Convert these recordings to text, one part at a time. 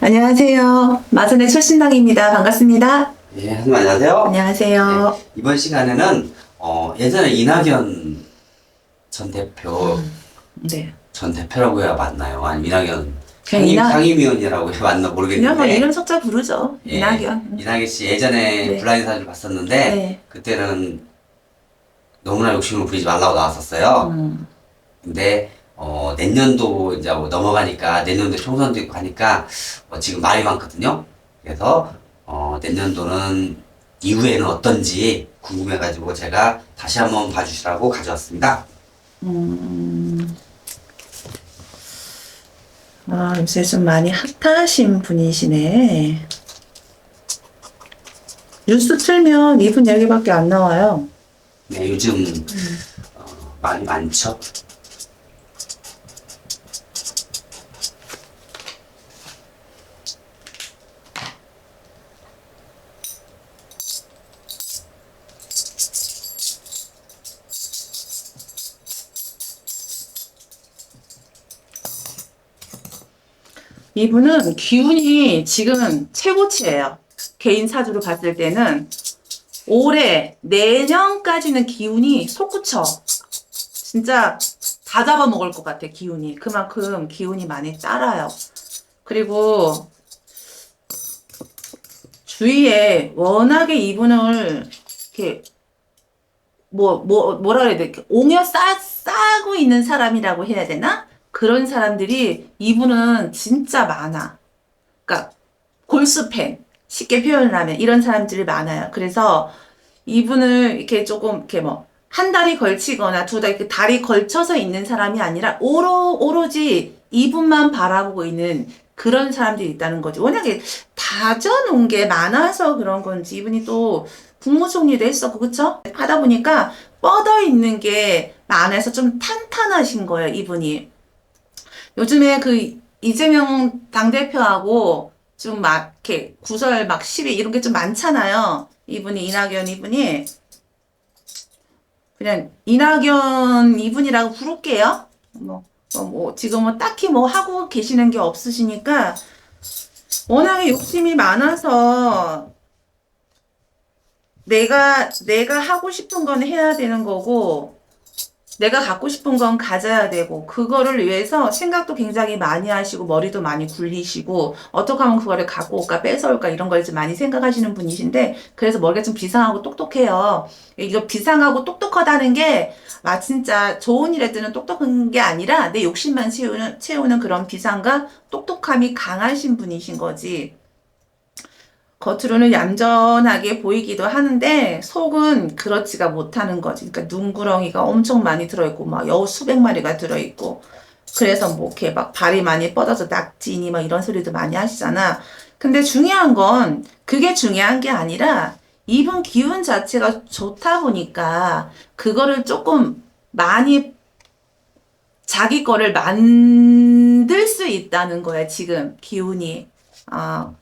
안녕하세요. 마선의 최신당입니다. 반갑습니다. 예, 선생님 안녕하세요. 안녕하세요. 네, 이번 시간에는 어, 예전에 이낙연 전 대표, 네. 전 대표라고 해야 맞나요? 아니면 이낙연 그냥 상임, 이낙- 상임위원이라고 해야 맞나 그냥 뭐 모르겠는데 이름 석자 부르죠. 예, 이낙연. 이낙연 씨 예전에 네. 블라인드 사진을 봤었는데 네. 그때는 너무나 욕심을 부리지 말라고 나왔었어요. 음, 근데 어, 내년도 이제 뭐 넘어가니까 내년도 총선도 있고 하니까 어, 지금 말이 많거든요. 그래서 어, 내년도는 이후에는 어떤지 궁금해가지고 제가 다시 한번 봐주시라고 가져왔습니다. 음. 아, 요새 좀 많이 핫하신 분이시네. 뉴스 틀면 이분 얘기밖에 안 나와요. 네, 요즘 어, 말이 많죠. 이분은 기운이 지금 최고치예요. 개인 사주로 봤을 때는 올해 내년까지는 기운이 솟구쳐. 진짜 다 잡아먹을 것 같아 기운이. 그만큼 기운이 많이 따라요. 그리고 주위에 워낙에 이분을 이렇게 뭐, 뭐, 뭐라 그래야 돼? 옹여 싸, 싸고 있는 사람이라고 해야 되나? 그런 사람들이 이분은 진짜 많아. 그러니까 골수팬 쉽게 표현을 하면 이런 사람들이 많아요. 그래서 이분을 이렇게 조금 이렇게 뭐 한 달이 걸치거나 두 달 이렇게 달이 걸쳐서 있는 사람이 아니라 오로 오로지 이분만 바라보고 있는 그런 사람들이 있다는 거지. 워낙에 다져놓은 게 많아서 그런 건지 이분이 또 국무총리도 했었고 그쵸? 하다 보니까 뻗어 있는 게 많아서 좀 탄탄하신 거예요 이분이. 요즘에 그 이재명 당대표하고 좀 막 이렇게 구설 막 시비 이런 게 좀 많잖아요. 이분이 이낙연 이분이 그냥 이낙연 이분이라고 부를게요. 뭐, 뭐, 뭐 지금 뭐 딱히 뭐 하고 계시는 게 없으시니까 워낙에 욕심이 많아서 내가 내가 하고 싶은 건 해야 되는 거고 내가 갖고 싶은 건 가져야 되고 그거를 위해서 생각도 굉장히 많이 하시고 머리도 많이 굴리시고 어떻게 하면 그거를 갖고 올까 뺏어올까 이런 걸 좀 많이 생각하시는 분이신데 그래서 머리가 좀 비상하고 똑똑해요. 이거 비상하고 똑똑하다는 게 아 진짜 좋은 일에 뜨는 똑똑한 게 아니라 내 욕심만 채우는 채우는 그런 비상과 똑똑함이 강하신 분이신 거지. 겉으로는 얌전하게 보이기도 하는데 속은 그렇지가 못하는 거지. 그러니까 눈구렁이가 엄청 많이 들어있고 막 여우 수백 마리가 들어있고 그래서 뭐 이렇게 막 발이 많이 뻗어서 낙지니 막 이런 소리도 많이 하시잖아. 근데 중요한 건 그게 중요한 게 아니라 이분 기운 자체가 좋다 보니까 그거를 조금 많이 자기 거를 만들 수 있다는 거야 지금 기운이. 아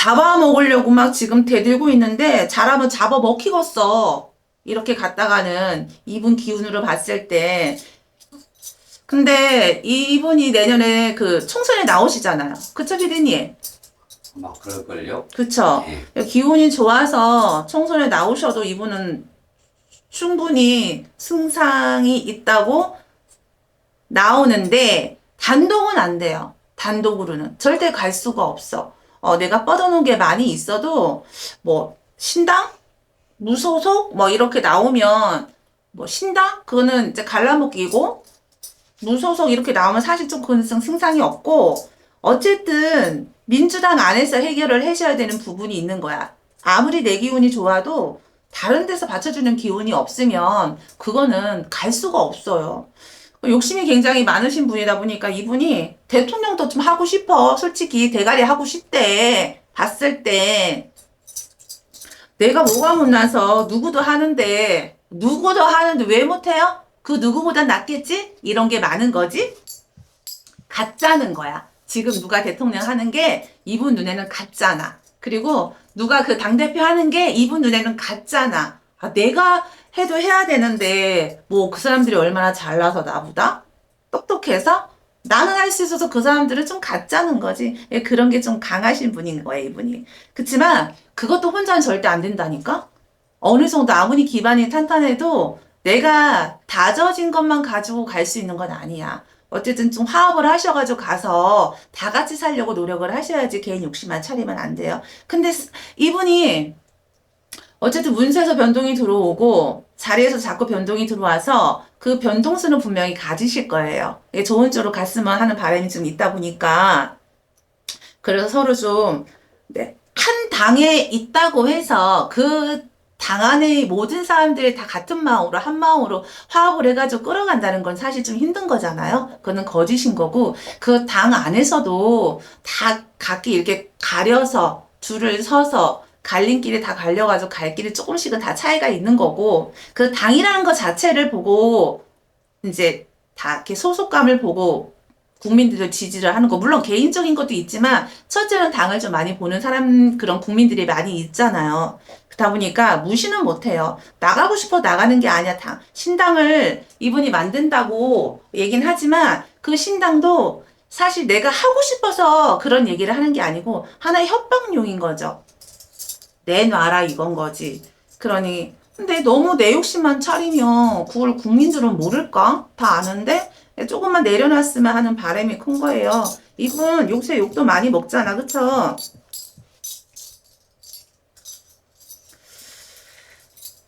잡아먹으려고 막 지금 대들고 있는데 잘하면 잡아먹히겠어. 이렇게 갔다가는 이분 기운으로 봤을 때. 근데 이분이 내년에 그 총선에 나오시잖아요. 그쵸, 피디님? 막 그럴걸요. 그쵸? 예. 기운이 좋아서 총선에 나오셔도 이분은 충분히 승상이 있다고 나오는데 단독은 안 돼요. 단독으로는. 절대 갈 수가 없어. 어, 내가 뻗어놓은 게 많이 있어도 뭐 신당? 무소속? 뭐 이렇게 나오면 뭐 신당? 그거는 이제 갈라먹기고 무소속 이렇게 나오면 사실 좀 그건 승상이 없고 어쨌든 민주당 안에서 해결을 하셔야 되는 부분이 있는 거야. 아무리 내 기운이 좋아도 다른 데서 받쳐주는 기운이 없으면 그거는 갈 수가 없어요. 욕심이 굉장히 많으신 분이다 보니까 이분이 대통령도 좀 하고 싶어. 솔직히 대가리 하고 싶대. 봤을 때. 내가 뭐가 못나서 누구도 하는데, 누구도 하는데 왜 못해요? 그 누구보다 낫겠지? 이런 게 많은 거지? 가짜는 거야. 지금 누가 대통령 하는 게 이분 눈에는 가짜나. 그리고 누가 그 당대표 하는 게 이분 눈에는 가짜나. 아, 내가 해도 해야 되는데, 뭐 그 사람들이 얼마나 잘나서 나보다? 똑똑해서? 나는 할 수 있어서 그 사람들은 좀 가짜는 거지. 예, 그런 게 좀 강하신 분인 거예요, 이분이. 그치만 그것도 혼자는 절대 안 된다니까? 어느 정도 아무리 기반이 탄탄해도 내가 다져진 것만 가지고 갈 수 있는 건 아니야. 어쨌든 좀 화합을 하셔가지고 가서 다 같이 살려고 노력을 하셔야지 개인 욕심만 차리면 안 돼요. 근데 스- 이분이 어쨌든 문세에서 변동이 들어오고 자리에서 자꾸 변동이 들어와서 그 변동수는 분명히 가지실 거예요. 이게 좋은 쪽으로 갔으면 하는 바람이 좀 있다 보니까 그래서 서로 좀 네, 한 당에 있다고 해서 그 당 안의 모든 사람들이 다 같은 마음으로 한 마음으로 화합을 해가지고 끌어간다는 건 사실 좀 힘든 거잖아요. 그거는 거짓인 거고 그 당 안에서도 다 각기 이렇게 가려서 줄을 서서 갈림길에 다 갈려가지고 갈 길이 조금씩은 다 차이가 있는 거고 그 당이라는 것 자체를 보고 이제 다 이렇게 소속감을 보고 국민들을 지지를 하는 거 물론 개인적인 것도 있지만 첫째는 당을 좀 많이 보는 사람 그런 국민들이 많이 있잖아요. 그러다 보니까 무시는 못해요. 나가고 싶어 나가는 게 아니야. 당 신당을 이분이 만든다고 얘긴 하지만 그 신당도 사실 내가 하고 싶어서 그런 얘기를 하는 게 아니고 하나의 협박용인 거죠. 내놔라 이건 거지. 그러니 근데 너무 내 욕심만 차리면 그걸 국민들은 모를까? 다 아는데 조금만 내려놨으면 하는 바람이 큰 거예요. 이분 요새 욕도 많이 먹잖아, 그쵸?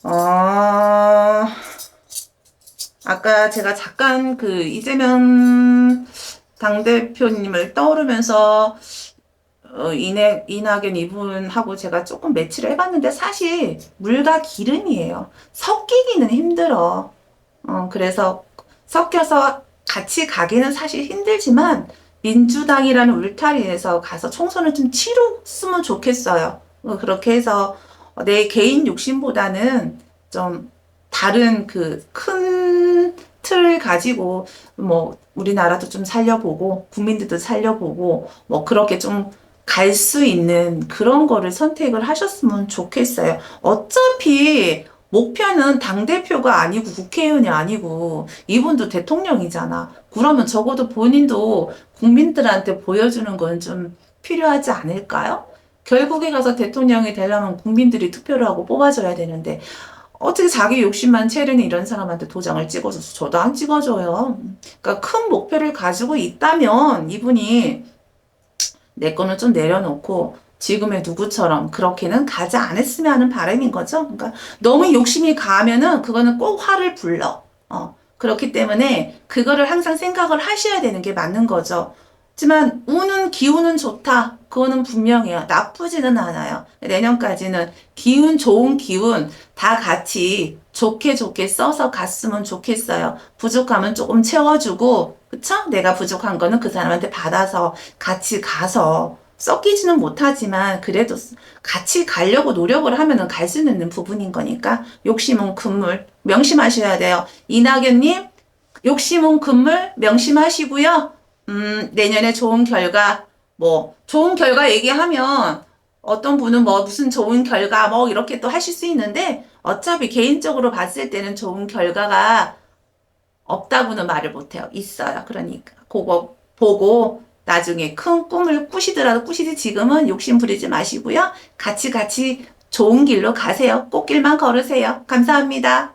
어, 아까 제가 잠깐 그 이재명 당대표님을 떠오르면서 어, 이낙, 이낙연 이분하고 제가 조금 매치를 해봤는데 사실 물과 기름이에요. 섞이기는 힘들어. 어, 그래서 섞여서 같이 가기는 사실 힘들지만 민주당이라는 울타리에서 가서 총선을 좀 치렀으면 좋겠어요. 어, 그렇게 해서 내 개인 욕심보다는 좀 다른 그 큰 틀을 가지고 뭐 우리나라도 좀 살려보고 국민들도 살려보고 뭐 그렇게 좀 갈 수 있는 그런 거를 선택을 하셨으면 좋겠어요. 어차피 목표는 당대표가 아니고 국회의원이 아니고 이분도 대통령이잖아. 그러면 적어도 본인도 국민들한테 보여주는 건 좀 필요하지 않을까요? 결국에 가서 대통령이 되려면 국민들이 투표를 하고 뽑아줘야 되는데 어떻게 자기 욕심만 채르는 이런 사람한테 도장을 찍어서 저도 안 찍어줘요. 그러니까 큰 목표를 가지고 있다면 이분이 내 거는 좀 내려놓고 지금의 누구처럼 그렇게는 가지 않았으면 하는 바람인 거죠. 그러니까 너무 욕심이 가면은 그거는 꼭 화를 불러. 어, 그렇기 때문에 그거를 항상 생각을 하셔야 되는 게 맞는 거죠. 하지만 운은 기운은 좋다. 그거는 분명해요. 나쁘지는 않아요. 내년까지는 기운 좋은 기운 다 같이 좋게 좋게 써서 갔으면 좋겠어요. 부족하면 조금 채워주고, 그쵸? 내가 부족한 거는 그 사람한테 받아서 같이 가서 섞이지는 못하지만 그래도 같이 가려고 노력을 하면은 갈 수 있는 부분인 거니까 욕심은 금물 명심하셔야 돼요. 이낙연님 욕심은 금물 명심하시고요. 음, 내년에 좋은 결과, 뭐, 좋은 결과 얘기하면 어떤 분은 뭐 무슨 좋은 결과 뭐 이렇게 또 하실 수 있는데 어차피 개인적으로 봤을 때는 좋은 결과가 없다고는 말을 못해요. 있어요. 그러니까 그거 보고 나중에 큰 꿈을 꾸시더라도 꾸시지 지금은 욕심 부리지 마시고요. 같이 같이 좋은 길로 가세요. 꽃길만 걸으세요. 감사합니다.